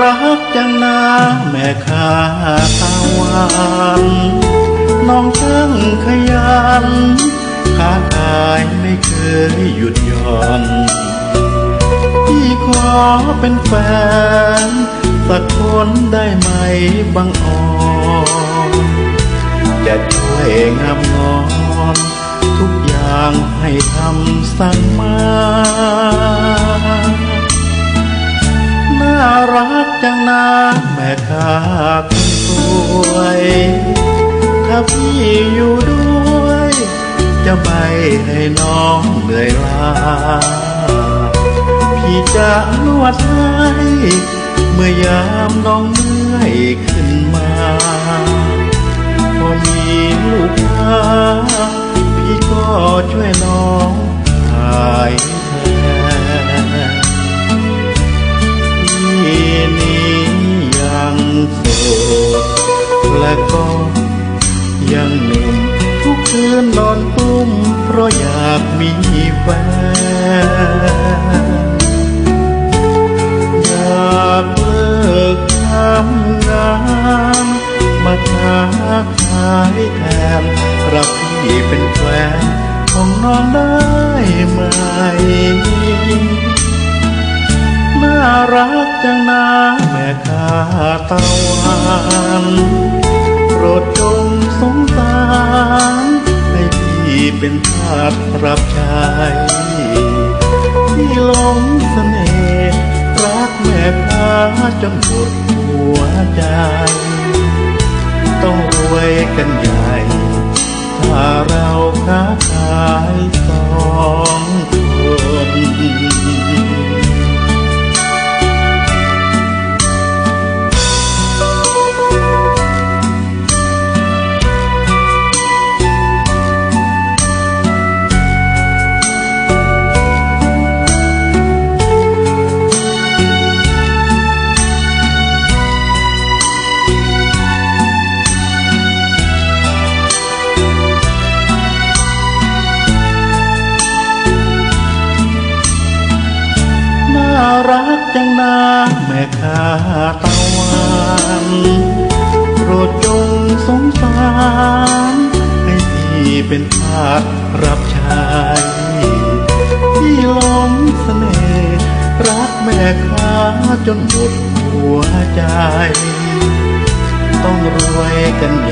รักจังนาแม่ค้าตาหวานน้องช่างขยันค้าขายไม่เคยหยุดหย่อนพี่ขอเป็นแฟน สักคนได้ไหมบางอ่อนจะช่วยงามงอนทุกอย่างให้ทำสั่งมา ค้าคนสวย ถ้าพี่อยู่ด้วย จะไม่ให้น้องเหนื่อยล้า พี่จะนวดให้เมื่อยามน้องเมื่อยขึ้นมาพอมีลูกค้าพี่ก็ช่วยน้องขาย ก็ยังหนุ่มทุกคืนนอนตุ้ม เพราะอยากมีแฟนอยากเลิกทำงานมาค้าขายแทนรับพี่เป็นแฟนของน้องได้ไหมน่ารักจังนะแม่ค้าตะวัน รดจงสงสาร ให้พี่เป็นทาสรับใช้ที่หลงเสน่ห์รักแม่ค้าจนหมดหัวใจ ต้อง รักจังนะแม่ค้าตะวันโปรดจงสงสาร ให้พี่เป็นทาสรับใช้ที่หลงเสน่ห์รักแม่ค้าจนหมดหัวใจ ต้องรวยกันใหญ่